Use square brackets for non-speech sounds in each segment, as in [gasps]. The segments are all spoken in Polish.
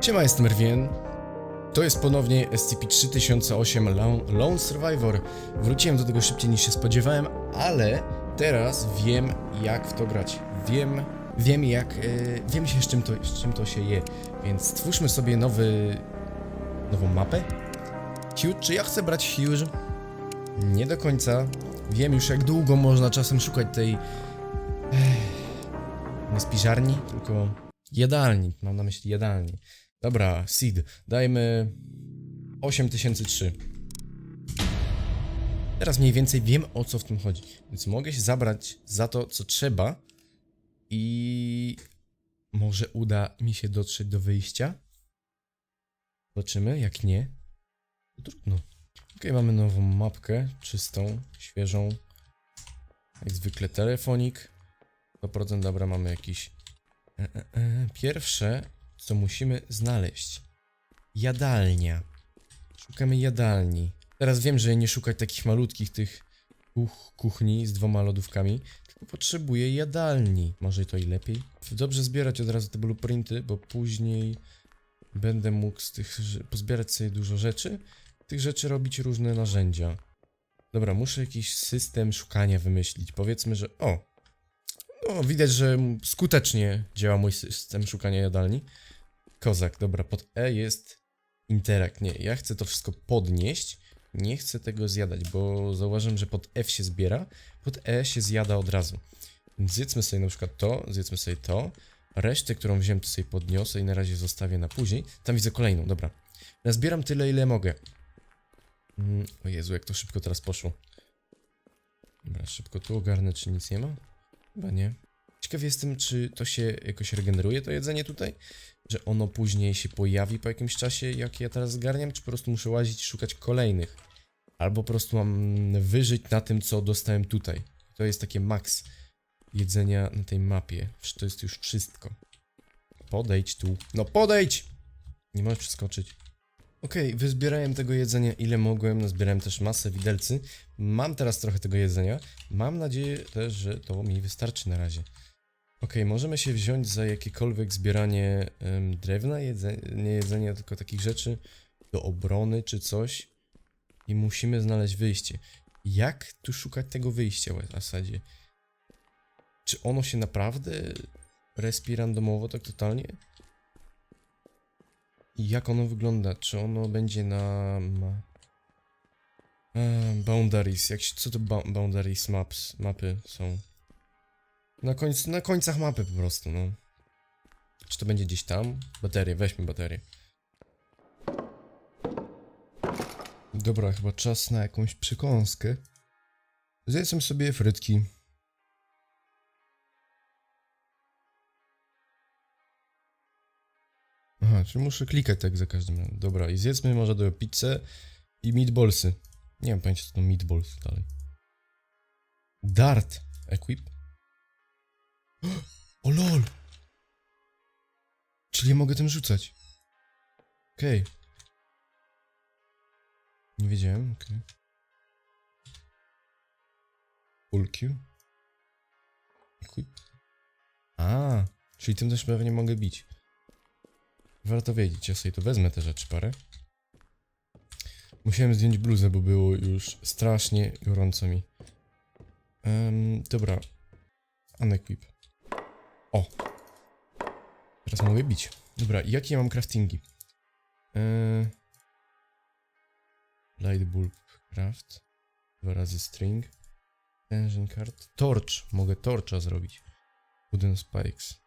Siema, jestem Rwien. To jest ponownie SCP-3008 Lone, Lone Survivor. Wróciłem do tego szybciej niż się spodziewałem, ale teraz wiem jak w to grać. Wiem, wiem jak, e, wiem się z czym, to, z czym to się je. Więc stwórzmy sobie nowy, nową mapę. Huge, czy ja chcę brać Huge? Nie do końca. Wiem już jak długo można czasem szukać tej... Ech, nie spiżarni, tylko jadalni. Mam na myśli jadalni. Dobra, seed. Dajmy 8003. Teraz mniej więcej wiem o co w tym chodzi. Więc mogę się zabrać za to, co trzeba i może uda mi się dotrzeć do wyjścia. Zobaczymy, jak nie, to trudno. Ok, mamy nową mapkę, czystą, świeżą. Jak zwykle telefonik. 100% dobra, mamy jakiś... Pierwsze, co musimy znaleźć. Jadalnia. Szukamy jadalni. Teraz wiem, że nie szukać takich malutkich tych kuch kuchni z dwoma lodówkami, tylko potrzebuję jadalni. Może to i lepiej. Dobrze zbierać od razu te blueprinty, bo później będę mógł z tych pozbierać sobie dużo rzeczy. Tych rzeczy robić różne narzędzia. Dobra, muszę jakiś system szukania wymyślić. Powiedzmy, że o, no, widać, że skutecznie działa mój system szukania jadalni. Kozak, dobra, pod E jest interakt. Nie, ja chcę to wszystko podnieść. Nie chcę tego zjadać, bo zauważyłem, że pod F się zbiera, pod E się zjada od razu. Zjedzmy sobie na przykład to, zjedzmy sobie to. Resztę, którą wziąłem, to sobie podniosę i na razie zostawię na później. Tam widzę kolejną, dobra. Nazbieram tyle, ile mogę. Mm, o Jezu, jak to szybko teraz poszło. Dobra, szybko tu ogarnę, czy nic nie ma? Chyba nie. Ciekaw jestem, czy to się jakoś regeneruje, to jedzenie tutaj? Że ono później się pojawi po jakimś czasie, jak ja teraz zgarniam, czy po prostu muszę łazić i szukać kolejnych? Albo po prostu mam wyżyć na tym, co dostałem tutaj. To jest takie maks jedzenia na tej mapie. To jest już wszystko. Podejdź tu. No podejdź! Nie możesz przeskoczyć. Okej, wyzbierałem tego jedzenia ile mogłem, nazbierałem też masę widelcy. Mam teraz trochę tego jedzenia. Mam nadzieję też, że to mi wystarczy na razie. Okej, możemy się wziąć za jakiekolwiek zbieranie drewna, nie jedzenia, tylko takich rzeczy do obrony czy coś. I musimy znaleźć wyjście. Jak tu szukać tego wyjścia w zasadzie? Czy ono się naprawdę respi randomowo tak totalnie? Jak ono wygląda? Czy ono będzie na... E, boundaries, jak się, co to boundaries maps, mapy są? Na, końc, na końcach mapy po prostu, no. Czy to będzie gdzieś tam? Baterię, weźmy baterię. Dobra, chyba czas na jakąś przekąskę. Zjedzmy sobie frytki. Czy muszę klikać tak za każdym razem. Dobra, i zjedzmy może do pizzę i meatballsy. Nie mam pojęcia co to meatballs dalej. Dart. Equip. [gasps] O lol! Czyli ja mogę tym rzucać. Okej. Nie wiedziałem, okej. Full Q. Equip. A, czyli tym też pewnie mogę bić. Warto wiedzieć, ja sobie tu wezmę te rzeczy parę. Musiałem zdjąć bluzę, bo było już strasznie gorąco mi. Em, dobra. Unequip. O! Teraz mogę bić. Dobra, jakie ja mam craftingi? Eee... Light bulb craft. Dwa razy string. Engine card. Torch. Mogę torcha zrobić. Wooden spikes.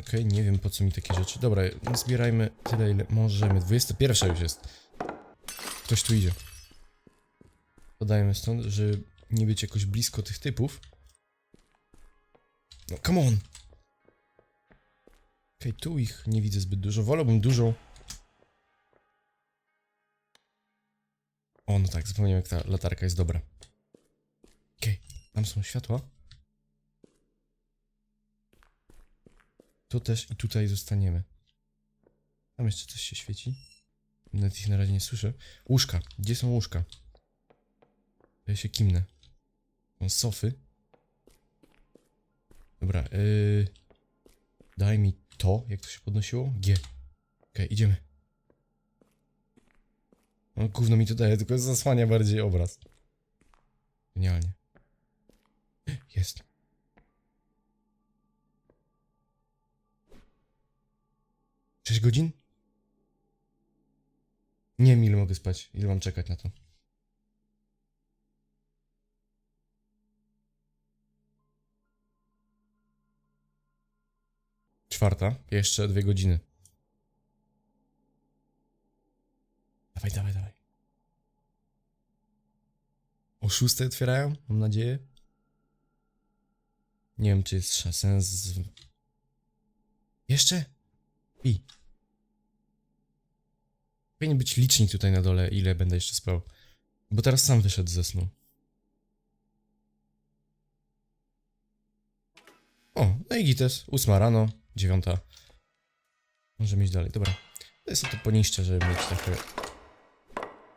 Okej, nie wiem po co mi takie rzeczy. Dobra, zbierajmy tyle ile możemy. 21 już jest. Ktoś tu idzie. Podajmy stąd, żeby nie być jakoś blisko tych typów. No, come on! Okej, tu ich nie widzę zbyt dużo. Wolałbym dużo. O, no tak, zapomniałem jak ta latarka jest dobra. Okej, tam są światła. Tu też i tutaj zostaniemy. Tam jeszcze coś się świeci. Nawet ich na razie nie słyszę. Łóżka. Gdzie są łóżka? Ja się kimnę. Są sofy. Dobra, yy... Daj mi to, jak to się podnosiło? G. Okej, idziemy. No gówno mi to daje, tylko zasłania bardziej obraz. Genialnie. Jest. Sześć godzin? Nie wiem ile mogę spać, ile mam czekać na to. Czwarta, jeszcze dwie godziny. Dawaj, dawaj, dawaj. O szóstej otwierają, mam nadzieję. Nie wiem, czy jest sens. Jeszcze? I. Powinien być licznik tutaj na dole, ile będę jeszcze spał. Bo teraz sam wyszedł ze snu. O, no i gites. Ósma rano, dziewiąta. Możemy iść dalej. Dobra. To jest to poniszczę, żeby mieć trochę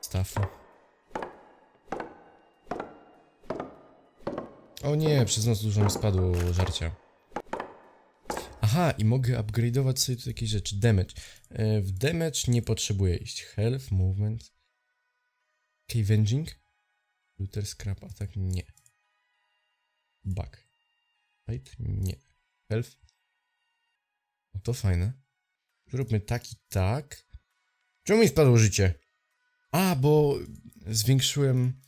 stafu. O nie, przez noc dużo mi spadło żarcia. Aha, i mogę upgrade'ować sobie tu jakieś rzeczy. Damage. E, W damage nie potrzebuję iść. Health, movement. Cavenging. Looter, scrap, attack, nie. Back. Right? Nie. Health. No to fajne. Zróbmy tak i tak. Czemu mi spadło życie? A, bo zwiększyłem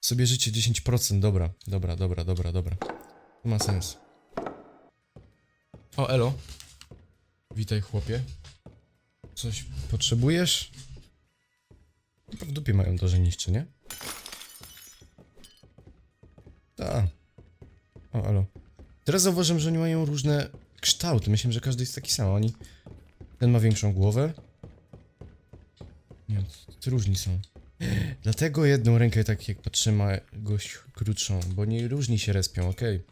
sobie życie 10%. Dobra, dobra, dobra, dobra, dobra. To ma sens. O, elo. Witaj, chłopie. Coś potrzebujesz? W dupie mają to, że nie? Tak. O, elo. Teraz zauważyłem, że oni mają różne kształty. Myślę, że każdy jest taki sam. Oni... Ten ma większą głowę. Nie, to różni są. Dlatego jedną rękę, tak jak patrzę, ma gość krótszą, bo nie różni się respią, okej.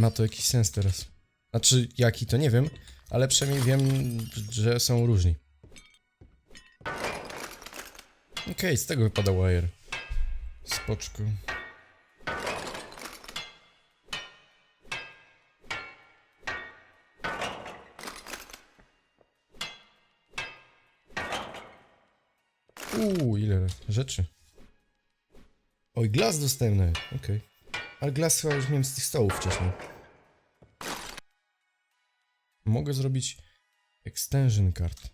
Ma to jakiś sens teraz. Znaczy, jaki to nie wiem, ale przynajmniej wiem, że są różni. Okej, z tego wypada wire. Spoczko. Uuu, ile rzeczy. Oj, glas dostałem okej. Ale glas chyba już miałem z tych stołów wcześniej. Mogę zrobić extension card.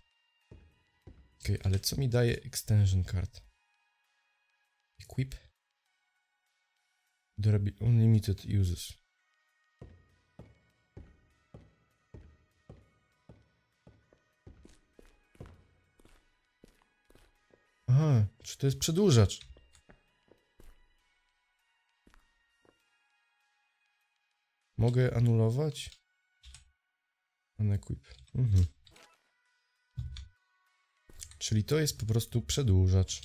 Okej, ale co mi daje extension card? Equip? Durabi- unlimited uses. Aha, czy to jest przedłużacz? Mogę anulować? Unequip. Mhm. Czyli to jest po prostu przedłużacz.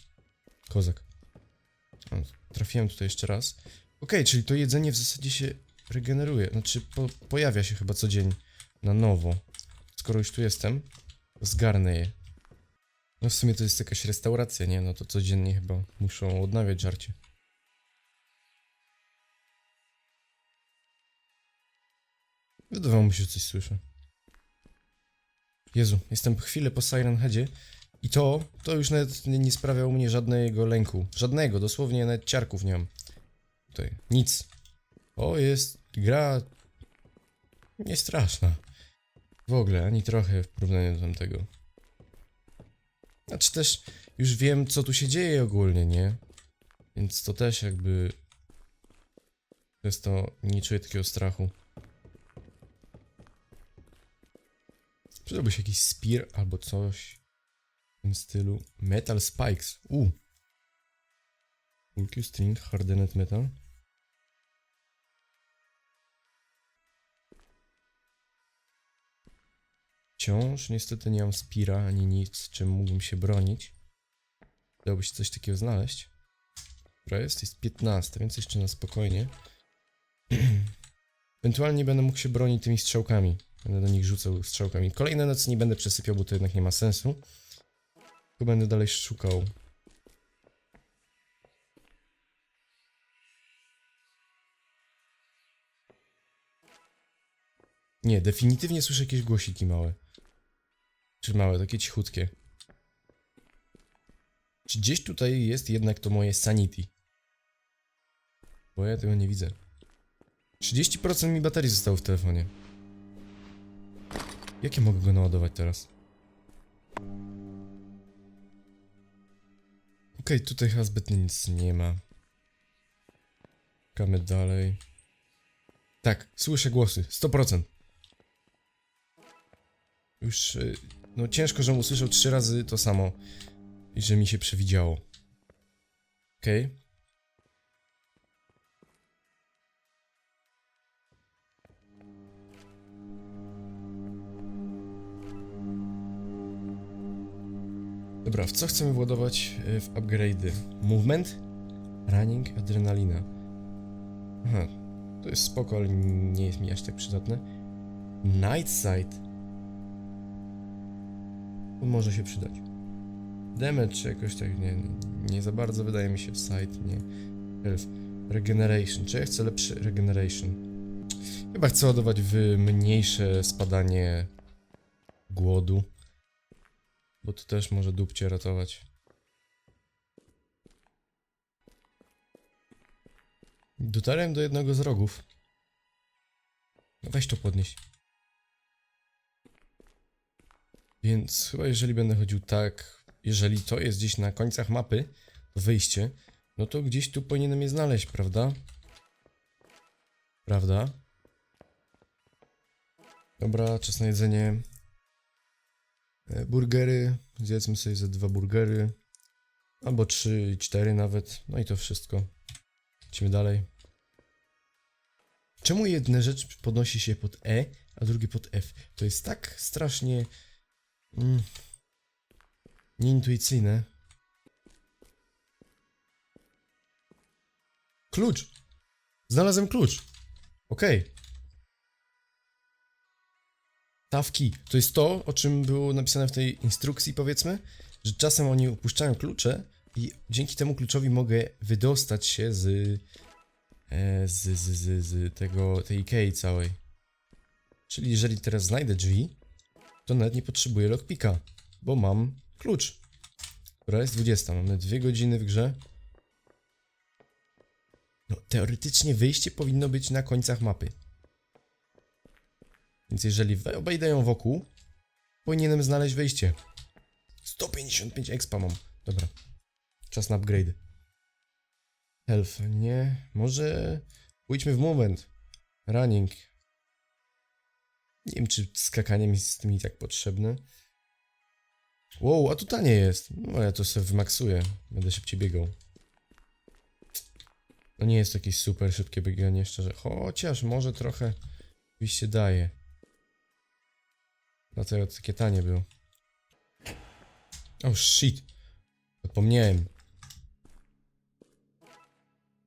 Kozak. O, trafiłem tutaj jeszcze raz. Okej, czyli to jedzenie w zasadzie się regeneruje. Znaczy, po, pojawia się chyba co dzień na nowo. Skoro już tu jestem, zgarnę je. No w sumie to jest jakaś restauracja, nie? No to codziennie chyba muszą odnawiać żarcie. Wydawało mi się, że coś słyszę. Jezu, jestem chwilę po Siren Headzie i to, to już nawet nie, nie sprawia u mnie żadnego lęku. Żadnego, dosłownie nawet ciarków nie mam. Tutaj, nic. O, jest gra nie straszna. W ogóle, ani trochę w porównaniu do tamtego. Znaczy też już wiem, co tu się dzieje ogólnie, nie? Więc to też jakby... Przez to nie czuję takiego strachu. Przydałby się jakiś spear albo coś w tym stylu. Metal spikes. U. Bulky string, hardened metal. Wciąż niestety nie mam spira ani nic, czym mógłbym się bronić. Dałoby się coś takiego znaleźć. Która jest? Jest 15, więc jeszcze na spokojnie. [clears throat] Ewentualnie będę mógł się bronić tymi strzałkami. Będę do nich rzucał strzałkami. Kolejne nocy nie będę przesypiał, bo to jednak nie ma sensu. Tylko będę dalej szukał. Nie, definitywnie słyszę jakieś głosiki małe. Czy małe, takie cichutkie. Czy gdzieś tutaj jest jednak to moje sanity? Bo ja tego nie widzę. 30% mi baterii zostało w telefonie. Jakie mogę go naładować teraz? Okej, tutaj chyba zbytnio nic nie ma. Czekamy dalej. Tak, słyszę głosy. 100%. Już, y, no ciężko, żebym usłyszał trzy razy to samo i że mi się przewidziało. Okej. Dobra, w co chcemy władować y, w upgrade'y? Movement? Running? Adrenalina. Aha, to jest spoko, ale nie jest mi aż tak przydatne. Night Sight. To może się przydać. Damage czy jakoś tak nie, nie, nie za bardzo wydaje mi się sight, nie. Health. Regeneration. Czy ja chcę lepszy regeneration? Chyba chcę ładować w mniejsze spadanie głodu. Bo to też może dupcie ratować. Dotarłem do jednego z rogów. No Weź to podnieś. Więc chyba jeżeli będę chodził tak, jeżeli to jest gdzieś na końcach mapy, wyjście, no to gdzieś tu powinienem je znaleźć, prawda? Prawda? Dobra, czas na jedzenie. E, Burgery. Zjedzmy sobie ze dwa burgery. Albo trzy, cztery nawet. No i to wszystko. Lecimy dalej. Czemu jedna rzecz podnosi się pod E, a drugie pod F? To jest tak strasznie mm, nieintuicyjne. Klucz! Znalazłem klucz. Okej. Tawki. To jest to, o czym było napisane w tej instrukcji, powiedzmy, że czasem oni upuszczają klucze i dzięki temu kluczowi mogę wydostać się z, e, z, z, z, z tego, tej Ikei całej. Czyli jeżeli teraz znajdę drzwi, to nawet nie potrzebuję lockpicka, bo mam klucz. Która jest 20, mamy dwie godziny w grze. No, teoretycznie wyjście powinno być na końcach mapy. Więc jeżeli obejdę ją wokół, powinienem znaleźć wyjście. 155 expa mam. Dobra. Czas na upgrade. Health, nie. Może pójdźmy w moment. Running. Nie wiem, czy skakanie mi z tymi tak potrzebne. Wow, a tu tanie jest. No ja to sobie wymaksuję. Będę szybciej biegał. No nie jest to jakieś super szybkie bieganie, szczerze. Chociaż może trochę oczywiście daje. Dlatego to takie tanie było. Oh shit. Zapomniałem.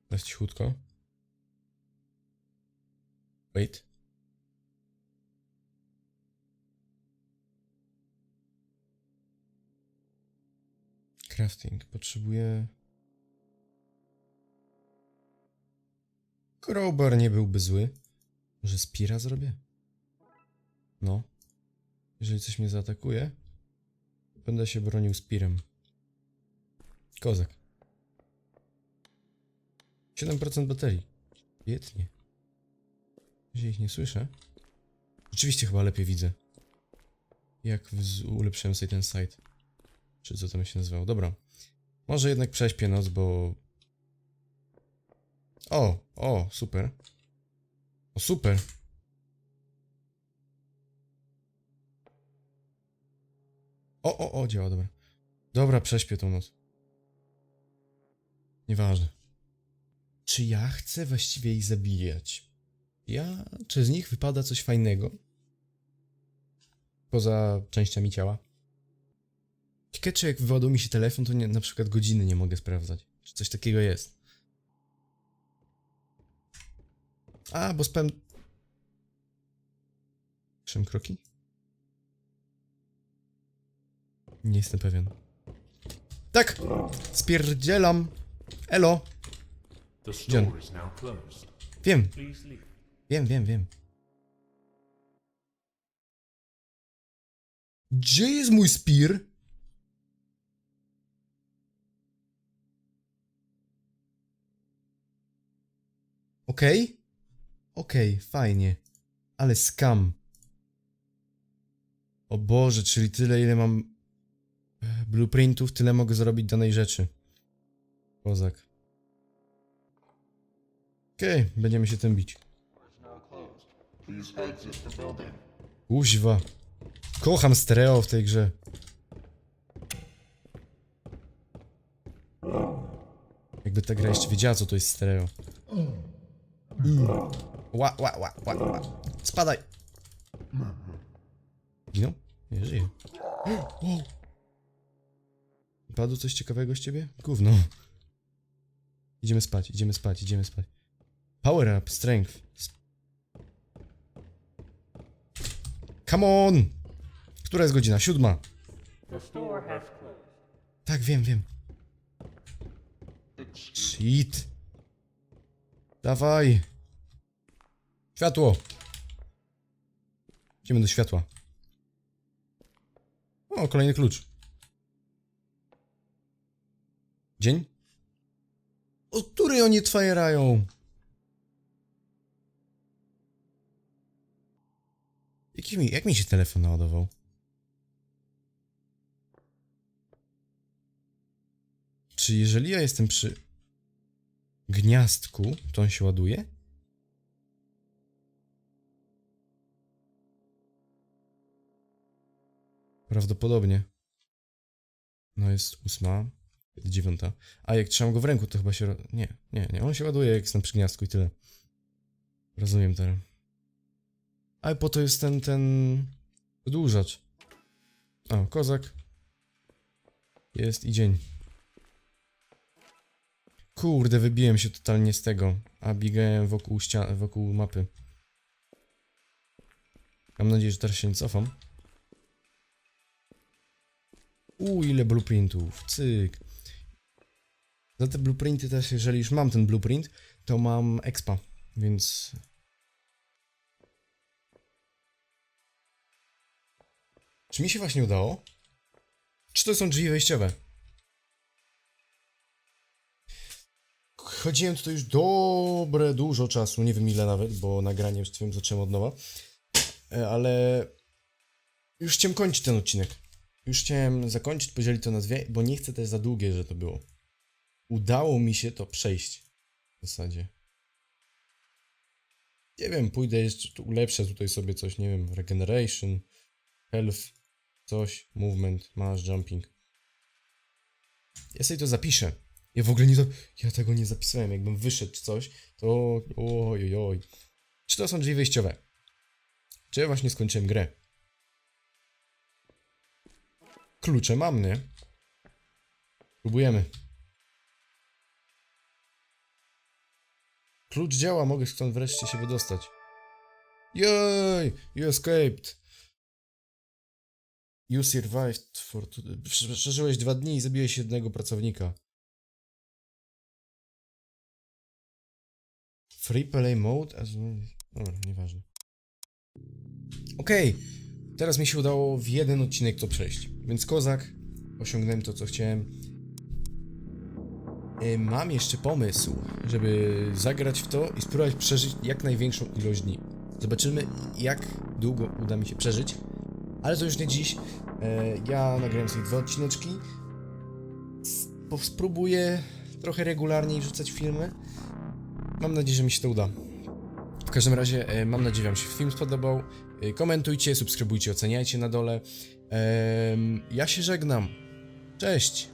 Teraz cichutko. Wait. Crafting. Potrzebuję... Crowbar nie byłby zły. Może Spira zrobię? No. Jeżeli coś mnie zaatakuje, będę się bronił Spirem. Kozak. 7% baterii. Świetnie. Jeżeli ich nie słyszę. Rzeczywiście chyba lepiej widzę. Jak ulepszyłem sobie ten site. Czy co tam się nazywało. Dobra. Może jednak prześpię noc, bo... O, o, super. O, super. O, o, o, działa, dobra. Dobra, prześpię tą noc. Nieważne. Czy ja chcę właściwie ich zabijać? Ja, czy z nich wypada coś fajnego? Poza częściami ciała? Ciekawe, czy jak wyładł mi się telefon, to nie, na przykład godziny nie mogę sprawdzać. Czy coś takiego jest? A, bo spam... Szym kroki? Nie jestem pewien. Tak! Spierdzielam! Elo! Closed. Wiem, wiem, wiem, wiem. Gdzie jest mój spear? Okej? Okej, fajnie. Ale skam. O Boże, czyli tyle ile mam blueprintów, tyle mogę zrobić danej rzeczy. Kozak. Okej, będziemy się tym bić. Kuźwa. Kocham stereo w tej grze. Jakby ta gra jeszcze wiedziała, co to jest stereo. Ła, ła, ła, ła, ła. Spadaj! Ginął? Nie żyje. Wow. Padło coś ciekawego z ciebie? Gówno. Idziemy spać, idziemy spać, idziemy spać. Power up, strength. Come on! Która jest godzina? Siódma. Tak, wiem, wiem. Shit. Dawaj. Światło. Idziemy do światła. O, kolejny klucz. Dzień? O której oni twajerają? Jaki mi, jak mi się telefon naładował? Czy jeżeli ja jestem przy gniazdku, to on się ładuje? Prawdopodobnie. No jest ósma, dziewiąta. A jak trzymam go w ręku, to chyba się... Nie, nie, nie. On się ładuje, jak jestem przy gniazdku i tyle. Rozumiem teraz. Ale po to jest ten, ten... Wydłużacz. O, kozak. Jest i dzień. Kurde, wybiłem się totalnie z tego, a biegałem wokół wokół mapy. Mam nadzieję, że teraz się nie cofam. U, ile blueprintów, cyk. Za te blueprinty też, jeżeli już mam ten blueprint, to mam expa, więc... Czy mi się właśnie udało? Czy to są drzwi wejściowe? Chodziłem tutaj już dobre dużo czasu, nie wiem ile nawet, bo nagranie już twym zacząłem od nowa. E, Ale już chciałem kończyć ten odcinek. Już chciałem zakończyć, podzielić to na dwie, bo nie chcę też za długie, że to było. Udało mi się to przejść. W zasadzie. Nie wiem, pójdę jeszcze, tu ulepszę tutaj sobie coś, nie wiem, regeneration, health, coś, movement, masz, jumping. Ja sobie to zapiszę. Ja w ogóle nie to. Ja tego nie zapisałem. Jakbym wyszedł czy coś, to. Oj, oj. Czy to są drzwi wyjściowe? Czy ja właśnie skończyłem grę? Klucze mam, nie? Próbujemy. Klucz działa, mogę stąd wreszcie się wydostać. Jej! You escaped! You survived for... Przeżyłeś dwa dni i zabiłeś jednego pracownika. Free play mode? As... Dobra, nieważne. Okej, teraz mi się udało w jeden odcinek to przejść. Więc kozak, osiągnąłem to, co chciałem. E, Mam jeszcze pomysł, żeby zagrać w to i spróbować przeżyć jak największą ilość dni. Zobaczymy, jak długo uda mi się przeżyć. Ale to już nie dziś. E, Ja nagrałem sobie dwa odcineczki. Spróbuję trochę regularniej rzucać filmy. Mam nadzieję, że mi się to uda. W każdym razie e, mam nadzieję, że Wam się film spodobał. Komentujcie, subskrybujcie, oceniajcie na dole. Ja się żegnam. Cześć!